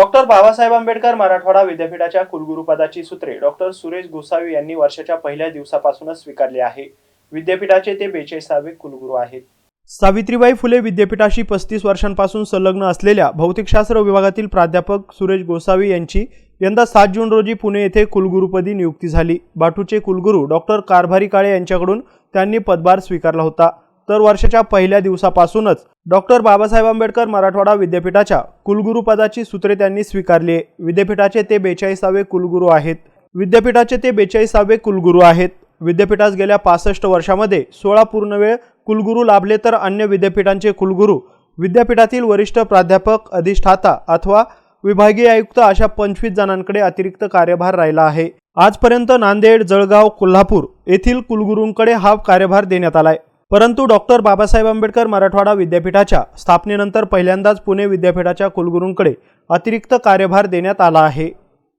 Doctor Babasaheb Ambedkar Marathwada विद्यापीठाच्या कुलगुरुपदाची सूत्रे डॉक्टर सुरेश गोसावी यांनी वर्षाच्या पहिल्या दिवसापासूनच स्वीकारली आहे. विद्यापीठाचे ते बेचाळीसावे कुलगुरू आहेत. सावित्रीबाई फुले विद्यापीठाशी पस्तीस वर्षांपासून संलग्न असलेल्या भौतिकशास्त्र विभागातील प्राध्यापक सुरेश गोसावी यांची यंदा सात जून रोजी पुणे येथे कुलगुरुपदी नियुक्ती झाली. बाटूचे कुलगुरू डॉक्टर कारभारी काळे यांच्याकडून त्यांनी पदभार स्वीकारला होता. तर वर्षाच्या पहिल्या दिवसापासूनच डॉक्टर बाबासाहेब आंबेडकर मराठवाडा विद्यापीठाच्या कुलगुरुपदाची सूत्रे त्यांनी स्वीकारली विद्यापीठाचे ते बेचाळीसावे कुलगुरू आहेत. विद्यापीठाचे ते बेचाळीसावे कुलगुरू आहेत. विद्यापीठास गेल्या पासष्ट वर्षामध्ये सोळा पूर्णवेळ कुलगुरू लाभले तर अन्य विद्यापीठांचे कुलगुरू विद्यापीठातील वरिष्ठ प्राध्यापक अधिष्ठाता अथवा विभागीय आयुक्त अशा पंचवीस जणांकडे अतिरिक्त कार्यभार राहिला आहे. आजपर्यंत नांदेड जळगाव कोल्हापूर येथील कुलगुरूंकडे हा कार्यभार देण्यात आलाय परंतु डॉक्टर बाबासाहेब आंबेडकर मराठवाडा विद्यापीठाच्या स्थापनेनंतर पहिल्यांदाच पुणे विद्यापीठाच्या कुलगुरूंकडे अतिरिक्त कार्यभार देण्यात आला आहे.